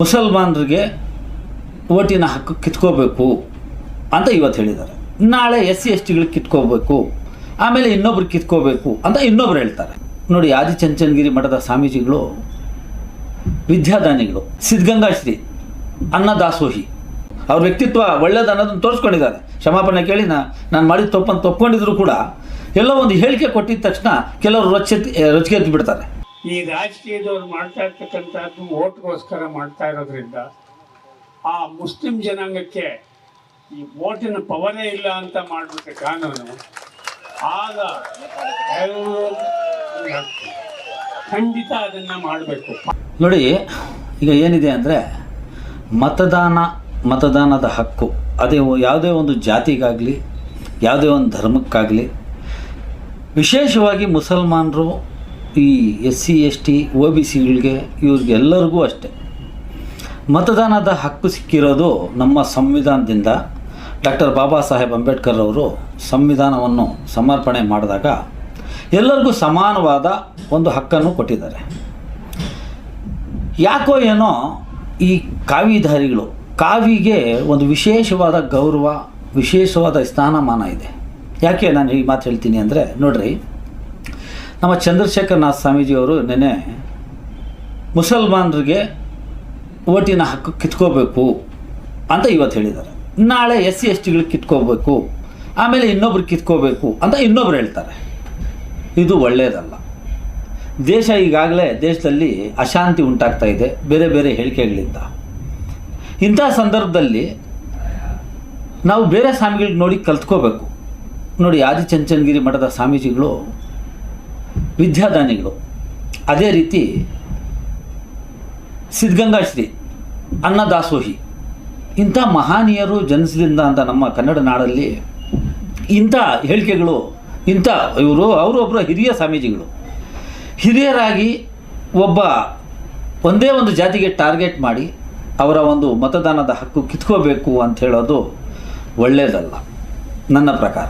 ಮುಸಲ್ಮಾನರಿಗೆ ಓಟಿನ ಹಕ್ಕು ಕಿತ್ಕೋಬೇಕು ಅಂತ ಇವತ್ತು ಹೇಳಿದ್ದಾರೆ. ನಾಳೆ ಎಸ್ ಸಿ ಎಸ್ ಟಿಗಳಿಗೆ ಕಿತ್ಕೋಬೇಕು, ಆಮೇಲೆ ಇನ್ನೊಬ್ರು ಕಿತ್ಕೋಬೇಕು ಅಂತ ಇನ್ನೊಬ್ರು ಹೇಳ್ತಾರೆ. ನೋಡಿ ಆದಿ ಚಂಚನಗಿರಿ ಮಠದ ಸ್ವಾಮೀಜಿಗಳು, ವಿದ್ಯಾದಾನಿಗಳು, ಸಿದ್ಧಗಂಗಾ ಶ್ರೀ ಅನ್ನದಾಸೋಹಿ ಅವ್ರ ವ್ಯಕ್ತಿತ್ವ ಒಳ್ಳೇದು ಅನ್ನೋದನ್ನು ತೋರಿಸ್ಕೊಂಡಿದ್ದಾರೆ. ಕ್ಷಮಾಪಣೆ ಕೇಳಿ, ನಾ ನಾನು ಮಾಡಿದ ತಪ್ಪನ್ನು ತಪ್ಕೊಂಡಿದ್ರು ಕೂಡ ಎಲ್ಲೋ ಒಂದು ಹೇಳಿಕೆ ಕೊಟ್ಟಿದ ತಕ್ಷಣ ಕೆಲವರು ರೊಚ್ಚೆತ್ತಿ ರೊಚ್ಚಿಗೆದ್ದು ಬಿಡ್ತಾರೆ. ಈ ರಾಜಕೀಯದವ್ರು ಮಾಡ್ತಾ ಇರ್ತಕ್ಕಂಥದ್ದು ಓಟ್ಗೋಸ್ಕರ ಮಾಡ್ತಾ ಇರೋದ್ರಿಂದ ಆ ಮುಸ್ಲಿಂ ಜನಾಂಗಕ್ಕೆ ಈ ಓಟಿನ ಪವರೇ ಇಲ್ಲ ಅಂತ ಮಾಡ್ಬಿಟ್ರೆ ಕಾನೂನು, ಆಗ ಖಂಡಿತ ಅದನ್ನ ಮಾಡಬೇಕು. ನೋಡಿ, ಈಗ ಏನಿದೆ ಅಂದರೆ ಮತದಾನ, ಮತದಾನದ ಹಕ್ಕು, ಅದೇ ಯಾವುದೇ ಒಂದು ಜಾತಿಗಾಗಲಿ, ಯಾವುದೇ ಒಂದು ಧರ್ಮಕ್ಕಾಗಲಿ, ವಿಶೇಷವಾಗಿ ಮುಸಲ್ಮಾನರು ಈ S C, S T O B ಸಿಗಳಿಗೆ ಇವ್ರಿಗೆಲ್ಲರಿಗೂ ಅಷ್ಟೆ. ಮತದಾನದ ಹಕ್ಕು ಸಿಕ್ಕಿರೋದು ನಮ್ಮ ಸಂವಿಧಾನದಿಂದ. ಡಾಕ್ಟರ್ ಬಾಬಾ ಸಾಹೇಬ್ ಅಂಬೇಡ್ಕರ್ ಅವರು ಸಂವಿಧಾನವನ್ನು ಸಮರ್ಪಣೆ ಮಾಡಿದಾಗ ಎಲ್ಲರಿಗೂ ಸಮಾನವಾದ ಒಂದು ಹಕ್ಕನ್ನು ಕೊಟ್ಟಿದ್ದಾರೆ. ಯಾಕೋ ಏನೋ ಈ ಕಾವಿಧಾರಿಗಳು, ಕಾವಿಗೆ ಒಂದು ವಿಶೇಷವಾದ ಗೌರವ, ವಿಶೇಷವಾದ ಸ್ಥಾನಮಾನ ಇದೆ. ಯಾಕೆ ನಾನು ಈ ಮಾತು ಹೇಳ್ತೀನಿ ಅಂದರೆ ನೋಡ್ರಿ ನಮ್ಮ ಚಂದ್ರಶೇಖರನಾಥ್ ಸ್ವಾಮೀಜಿಯವರು ನೆನೆ ಮುಸಲ್ಮಾನರಿಗೆ ಓಟಿನ ಹಕ್ಕು ಕಿತ್ಕೋಬೇಕು ಅಂತ ಇವತ್ತು ಹೇಳಿದ್ದಾರೆ. ನಾಳೆ ಎಸ್ ಸಿ ಎಸ್ ಟಿಗಳಿಗೆ ಕಿತ್ಕೋಬೇಕು, ಆಮೇಲೆ ಇನ್ನೊಬ್ರು ಕಿತ್ಕೋಬೇಕು ಅಂತ ಇನ್ನೊಬ್ರು ಹೇಳ್ತಾರೆ. ಇದು ಒಳ್ಳೆಯದಲ್ಲ ದೇಶ ಈಗಾಗಲೇ ದೇಶದಲ್ಲಿ ಅಶಾಂತಿ ಉಂಟಾಗ್ತಾ ಇದೆ, ಬೇರೆ ಬೇರೆ ಹೇಳಿಕೆಗಳಿಂದ. ಇಂಥ ಸಂದರ್ಭದಲ್ಲಿ ನಾವು ಬೇರೆ ಸ್ವಾಮಿಗಳಿಗೆ ನೋಡಿ ಕಲ್ತ್ಕೋಬೇಕು. ನೋಡಿ, ಆದಿಚಂಚನಗಿರಿ ಮಠದ ಸ್ವಾಮೀಜಿಗಳು ವಿದ್ಯಾದಾನಿಗಳು. ಅದೇ ರೀತಿ ಸಿದ್ಧಗಂಗಾ ಶ್ರೀ ಅನ್ನದಾಸೋಹಿ. ಇಂಥ ಮಹಾನೀಯರು ಜನಿಸಿದಿಂದ ಅಂತ ನಮ್ಮ ಕನ್ನಡ ನಾಡಲ್ಲಿ ಇಂಥ ಹೇಳಿಕೆಗಳು, ಇಂಥ ಇವರು, ಅವರು ಒಬ್ಬರು ಹಿರಿಯ ಸ್ವಾಮೀಜಿಗಳು. ಹಿರಿಯರಾಗಿ ಒಬ್ಬ ಒಂದೇ ಒಂದು ಜಾತಿಗೆ ಟಾರ್ಗೆಟ್ ಮಾಡಿ ಅವರ ಒಂದು ಮತದಾನದ ಹಕ್ಕು ಕಿತ್ಕೋಬೇಕು ಅಂತ ಹೇಳೋದು ಒಳ್ಳೆಯದಲ್ಲ ನನ್ನ ಪ್ರಕಾರ.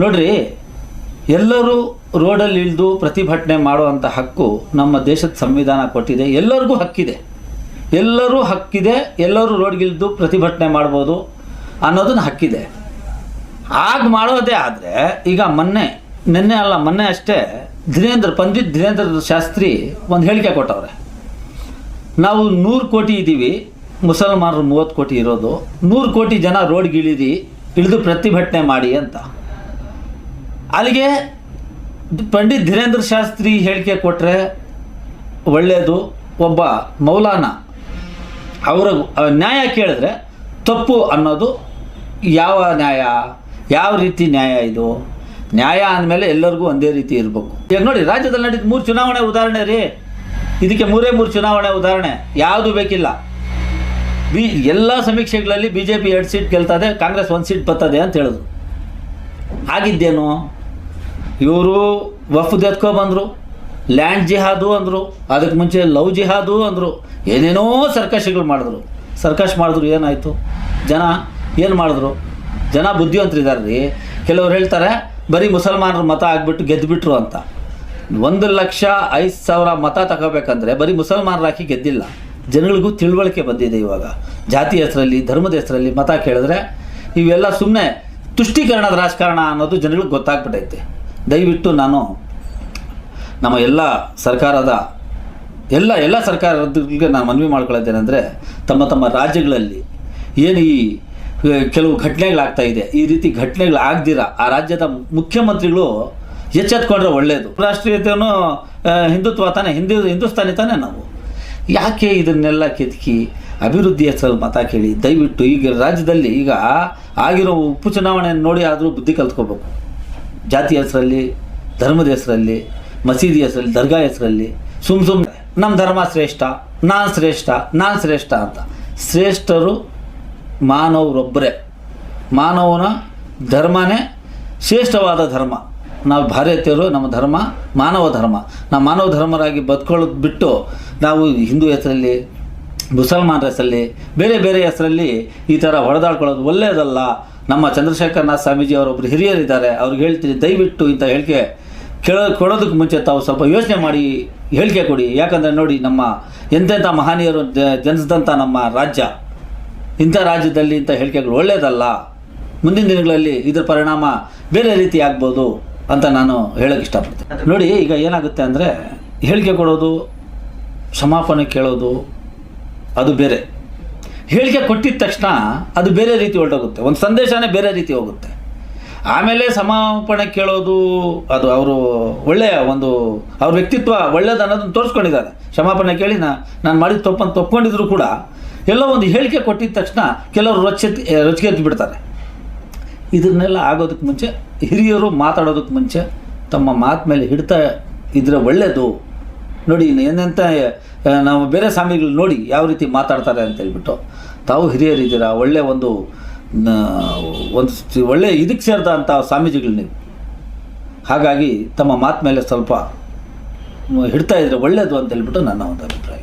ನೋಡ್ರಿ, ಎಲ್ಲರೂ ರೋಡಲ್ಲಿ ಇಳಿದು ಪ್ರತಿಭಟನೆ ಮಾಡುವಂಥ ಹಕ್ಕು ನಮ್ಮ ದೇಶದ ಸಂವಿಧಾನ ಕೊಟ್ಟಿದೆ. ಎಲ್ಲರಿಗೂ ಹಕ್ಕಿದೆ. ಎಲ್ಲರೂ ಹಕ್ಕಿದೆ. ಎಲ್ಲರೂ ರೋಡ್ಗಿಳಿದು ಪ್ರತಿಭಟನೆ ಮಾಡ್ಬೋದು ಅನ್ನೋದನ್ನ ಹಕ್ಕಿದೆ. ಆಗ ಮಾಡೋದೇ ಆದರೆ ಈಗ ಮೊನ್ನೆ, ನಿನ್ನೆ ಅಲ್ಲ, ಮೊನ್ನೆ ಅಷ್ಟೇ ದಿನೇಂದ್ರ ಪಂಡಿತ್ ದಿನೇಂದ್ರ ಶಾಸ್ತ್ರಿ ಒಂದು ಹೇಳಿಕೆ ಕೊಟ್ಟವ್ರೆ. ನಾವು ನೂರು ಕೋಟಿ ಇದ್ದೀವಿ ಮುಸಲ್ಮಾನರು ಮೂವತ್ತು ಕೋಟಿ ಇರೋದು. ನೂರು ಕೋಟಿ ಜನ ರೋಡ್ಗೆ ಇಳಿದು ಇಳಿದು ಪ್ರತಿಭಟನೆ ಮಾಡಿ ಅಂತ. ಅಲ್ಲಿಗೆ ಪಂಡಿತ್ ಧೀರೇಂದ್ರ ಶಾಸ್ತ್ರಿ ಹೇಳಿಕೆ ಕೊಟ್ಟರೆ ಒಳ್ಳೆಯದು ಒಬ್ಬ ಮೌಲಾನ ಅವರ ನ್ಯಾಯ ಕೇಳಿದ್ರೆ ತಪ್ಪು ಅನ್ನೋದು ಯಾವ ನ್ಯಾಯ, ಯಾವ ರೀತಿ ನ್ಯಾಯ ಇದು? ನ್ಯಾಯ ಅಂದಮೇಲೆ ಎಲ್ಲರಿಗೂ ಒಂದೇ ರೀತಿ ಇರಬೇಕು. ಈಗ ನೋಡಿ, ರಾಜ್ಯದಲ್ಲಿ ನಡೀತು ಮೂರು ಚುನಾವಣೆ ಉದಾಹರಣೆ ರೀ. ಇದಕ್ಕೆ ಮೂರೇ ಮೂರು ಚುನಾವಣೆ ಉದಾಹರಣೆ, ಯಾವುದು ಬೇಕಿಲ್ಲ. ಬಿ, ಎಲ್ಲ ಸಮೀಕ್ಷೆಗಳಲ್ಲಿ ಬಿ ಜೆ ಪಿ ಎರಡು ಸೀಟ್ ಗೆಲ್ತದೆ, ಕಾಂಗ್ರೆಸ್ ಒಂದು ಸೀಟ್ ಬರ್ತದೆ ಅಂತ ಹೇಳಿದ್ರು ಆಗಿದ್ದೇನು? ಇವರು ವಫ್ದ್ ಎತ್ಕೊಬಂದರು ಲ್ಯಾಂಡ್ ಜಿಹಾದು ಅಂದರು ಅದಕ್ಕೆ ಮುಂಚೆ ಲವ್ ಜಿಹಾದು ಅಂದರು, ಏನೇನೋ ಸರ್ಕಸ್ಗಳು ಮಾಡಿದ್ರು. ಸರ್ಕಸ್ ಮಾಡಿದ್ರು ಏನಾಯಿತು? ಜನ ಏನು ಮಾಡಿದ್ರು? ಜನ ಬುದ್ಧಿವಂತರಿದ್ದಾರೆ ರೀ ಕೆಲವರು ಹೇಳ್ತಾರೆ, ಬರೀ ಮುಸಲ್ಮಾನರು ಮತ ಆಗಿಬಿಟ್ಟು ಗೆದ್ದುಬಿಟ್ರು ಅಂತ. ಒಂದು ಲಕ್ಷ ಐದು ಸಾವಿರ ಮತ ತಗೋಬೇಕಂದ್ರೆ ಬರೀ ಮುಸಲ್ಮಾನರು ಹಾಕಿ ಗೆದ್ದಿಲ್ಲ. ಜನಗಳಿಗೂ ತಿಳುವಳಿಕೆ ಬಂದಿದೆ ಇವಾಗ. ಜಾತಿ ಹೆಸರಲ್ಲಿ, ಧರ್ಮದ ಹೆಸರಲ್ಲಿ ಮತ ಕೇಳಿದ್ರೆ ಇವೆಲ್ಲ ಸುಮ್ಮನೆ ತುಷ್ಟೀಕರಣದ ರಾಜಕಾರಣ ಅನ್ನೋದು ಜನಗಳಿಗೆ ಗೊತ್ತಾಗ್ಬಿಟ್ಟೈತೆ ದಯವಿಟ್ಟು ನಾನು ನಮ್ಮ ಎಲ್ಲ ಸರ್ಕಾರದ, ಎಲ್ಲ ಎಲ್ಲ ಸರ್ಕಾರಗಳಿಗೆ ನಾನು ಮನವಿ ಮಾಡ್ಕೊಳ್ಳೋದೇನೆಂದರೆ ತಮ್ಮ ತಮ್ಮ ರಾಜ್ಯಗಳಲ್ಲಿ ಏನು ಈ ಕೆಲವು ಘಟನೆಗಳಾಗ್ತಾ ಇದೆ, ಈ ರೀತಿ ಘಟನೆಗಳು ಆಗ್ದಿರ ಆ ರಾಜ್ಯದ ಮುಖ್ಯಮಂತ್ರಿಗಳು ಎಚ್ಚೆತ್ಕೊಂಡ್ರೆ ಒಳ್ಳೆಯದು ರಾಷ್ಟ್ರೀಯತೆಯನ್ನು ಹಿಂದುತ್ವ ತಾನೇ, ಹಿಂದೂ, ಹಿಂದೂಸ್ತಾನಿ ತಾನೇ ನಾವು. ಯಾಕೆ ಇದನ್ನೆಲ್ಲ ಕೆದಕಿ ಅಭಿವೃದ್ಧಿ ಹೆಸರು ಮತ ಕೇಳಿ, ದಯವಿಟ್ಟು ಈಗ ರಾಜ್ಯದಲ್ಲಿ ಈಗ ಆಗಿರೋ ಉಪಚುನಾವಣೆಯನ್ನು ನೋಡಿ ಆದರೂ ಬುದ್ಧಿ ಕಲ್ತ್ಕೋಬೇಕು ಜಾತಿ ಹೆಸರಲ್ಲಿ, ಧರ್ಮದ ಹೆಸರಲ್ಲಿ, ಮಸೀದಿ ಹೆಸರಲ್ಲಿ, ದರ್ಗಾ ಹೆಸರಲ್ಲಿ, ಸುಮ್ ಸುಮ್ಮನೆ ನಮ್ಮ ಧರ್ಮ ಶ್ರೇಷ್ಠ, ನಾನು ಶ್ರೇಷ್ಠ ನಾನು ಶ್ರೇಷ್ಠ ಅಂತ. ಶ್ರೇಷ್ಠರು ಮಾನವರೊಬ್ಬರೇ ಮಾನವನ ಧರ್ಮನೇ ಶ್ರೇಷ್ಠವಾದ ಧರ್ಮ. ನಾವು ಭಾರತೀಯರು ನಮ್ಮ ಧರ್ಮ ಮಾನವ ಧರ್ಮ. ನಾವು ಮಾನವ ಧರ್ಮರಾಗಿ ಬದುಕೊಳ್ಳೋದು ಬಿಟ್ಟು ನಾವು ಹಿಂದೂ ಹೆಸರಲ್ಲಿ, ಮುಸಲ್ಮಾನರ ಹೆಸರಲ್ಲಿ, ಬೇರೆ ಬೇರೆ ಹೆಸರಲ್ಲಿ ಈ ಥರ ಹೊಡೆದಾಡ್ಕೊಳ್ಳೋದು ಒಳ್ಳೆಯದಲ್ಲ ನಮ್ಮ ಚಂದ್ರಶೇಖರನಾಥ ಸ್ವಾಮೀಜಿ ಅವರೊಬ್ಬರು ಹಿರಿಯರಿದ್ದಾರೆ, ಅವ್ರಿಗೆ ಹೇಳ್ತೀನಿ, ದಯವಿಟ್ಟು ಇಂಥ ಹೇಳಿಕೆ ಕೇಳೋ, ಕೊಡೋದಕ್ಕೆ ಮುಂಚೆ ತಾವು ಸ್ವಲ್ಪ ಯೋಚನೆ ಮಾಡಿ ಹೇಳಿಕೆ ಕೊಡಿ. ಯಾಕಂದರೆ ನೋಡಿ, ನಮ್ಮ ಎಂತೆಂಥ ಮಹಾನೀಯರು ಜನಿಸಿದಂಥ ನಮ್ಮ ರಾಜ್ಯ, ಇಂಥ ರಾಜ್ಯದಲ್ಲಿ ಇಂಥ ಹೇಳಿಕೆಗಳು ಒಳ್ಳೆಯದಲ್ಲ. ಮುಂದಿನ ದಿನಗಳಲ್ಲಿ ಇದರ ಪರಿಣಾಮ ಬೇರೆ ರೀತಿ ಆಗ್ಬೋದು ಅಂತ ನಾನು ಹೇಳೋಕ್ಕೆ ಇಷ್ಟಪಡ್ತೀನಿ. ನೋಡಿ, ಈಗ ಏನಾಗುತ್ತೆ ಅಂದರೆ ಹೇಳಿಕೆ ಕೊಡೋದು, ಕ್ಷಮಾಪಣೆ ಕೇಳೋದು, ಅದು ಬೇರೆ. ಹೇಳಿಕೆ ಕೊಟ್ಟಿದ ತಕ್ಷಣ ಅದು ಬೇರೆ ರೀತಿ ಹೊರಟೋಗುತ್ತೆ. ಒಂದು ಸಂದೇಶನೇ ಬೇರೆ ರೀತಿ ಹೋಗುತ್ತೆ. ಆಮೇಲೆ ಸಮಾಪಣೆ ಕೇಳೋದು ಅದು ಅವರು ಒಳ್ಳೆಯ ಒಂದು, ಅವ್ರ ವ್ಯಕ್ತಿತ್ವ ಒಳ್ಳೇದು ಅನ್ನೋದನ್ನು ತೋರಿಸ್ಕೊಂಡಿದ್ದಾರೆ. ಕ್ಷಮಾಪಣೆ ಕೇಳಿ ನಾ, ನಾನು ಮಾಡಿದ ತಪ್ಪನ್ನು ತಪ್ಕೊಂಡಿದ್ರು ಕೂಡ ಎಲ್ಲೋ ಒಂದು ಹೇಳಿಕೆ ಕೊಟ್ಟಿದ ತಕ್ಷಣ ಕೆಲವರು ರೊಚ್ಚೆ ರೊಚ್ಚಿಗೆದ್ದು ಬಿಡ್ತಾರೆ ಇದನ್ನೆಲ್ಲ ಆಗೋದಕ್ಕೆ ಮುಂಚೆ ಹಿರಿಯರು ಮಾತಾಡೋದಕ್ಕೆ ಮುಂಚೆ ತಮ್ಮ ಮಾತು ಮೇಲೆ ಹಿಡ್ತಾ ಇದ್ರೆ ಒಳ್ಳೆಯದು ನೋಡಿ ಏನಂತ ನಾವು ಬೇರೆ ಸ್ವಾಮಿಗಳು ನೋಡಿ ಯಾವ ರೀತಿ ಮಾತಾಡ್ತಾರೆ ಅಂತ ಹೇಳ್ಬಿಟ್ಟು. ತಾವು ಹಿರಿಯರಿದ್ದೀರಾ? ಒಳ್ಳೆಯ ಒಂದು ಒಂದು ಒಳ್ಳೆ ಇದಕ್ಕೆ ಸೇರಿದ ಅಂಥ ಸ್ವಾಮೀಜಿಗಳು ನೀವು. ಹಾಗಾಗಿ ತಮ್ಮ ಮಾತು ಮೇಲೆ ಸ್ವಲ್ಪ ಹಿಡ್ತಾ ಇದ್ರೆ ಒಳ್ಳೆಯದು ಅಂತ ಹೇಳ್ಬಿಟ್ಟು ನನ್ನ ಒಂದು ಅಭಿಪ್ರಾಯ.